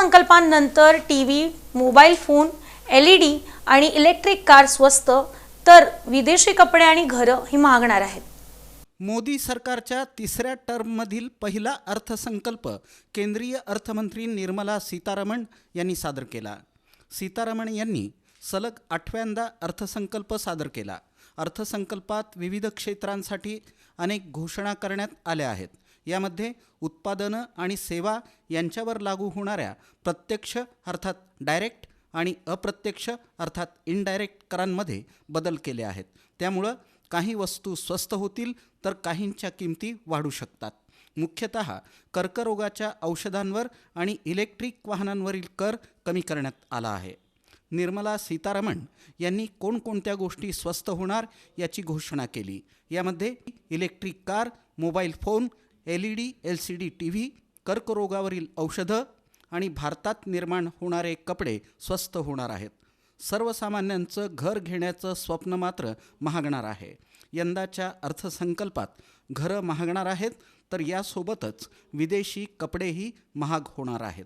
अर्थसंकल्पानंतर T V mobile phone L E D आणि electric car स्वस्त तर विदेशी कपडे आणि घरं ही महागणार आहेत. मोदी सरकारच्या तिसऱ्या टर्ममधील पहिला अर्थसंकल्प केंद्रीय अर्थमंत्री निर्मला सीतारामन यांनी सादर केला. सीतारामन यांनी सलग आठव्यांदा अर्थसंकल्प सादर केला. अर्थसंकल्पात विविध क्षेत्रांसाठी अनेक घोषणा करण्यात आल्या आहेत. यामध्ये उत्पादनं आणि सेवा यांच्यावर लागू होणाऱ्या प्रत्यक्ष अर्थात डायरेक्ट आणि अप्रत्यक्ष अर्थात इनडायरेक्ट करांमध्ये बदल केले आहेत. त्यामुळं काही वस्तू स्वस्त होतील तर काहींच्या किमती वाढू शकतात. मुख्यतः कर्करोगाच्या औषधांवर आणि इलेक्ट्रिक वाहनांवरील कर कमी करण्यात आला आहे. निर्मला सीतारामन यांनी कोणकोणत्या गोष्टी स्वस्त होणार याची घोषणा केली. यामध्ये electric car mobile phone L E D L C D T V कर्करोगावरील औषधं आणि भारतात निर्माण होणारे कपडे स्वस्त होणार आहेत. सर्वसामान्यांचं घर घेण्याचं स्वप्न मात्र महागणार आहे. यंदाच्या अर्थसंकल्पात घरं महागणार आहेत तर यासोबतच विदेशी कपडेही महाग होणार आहेत.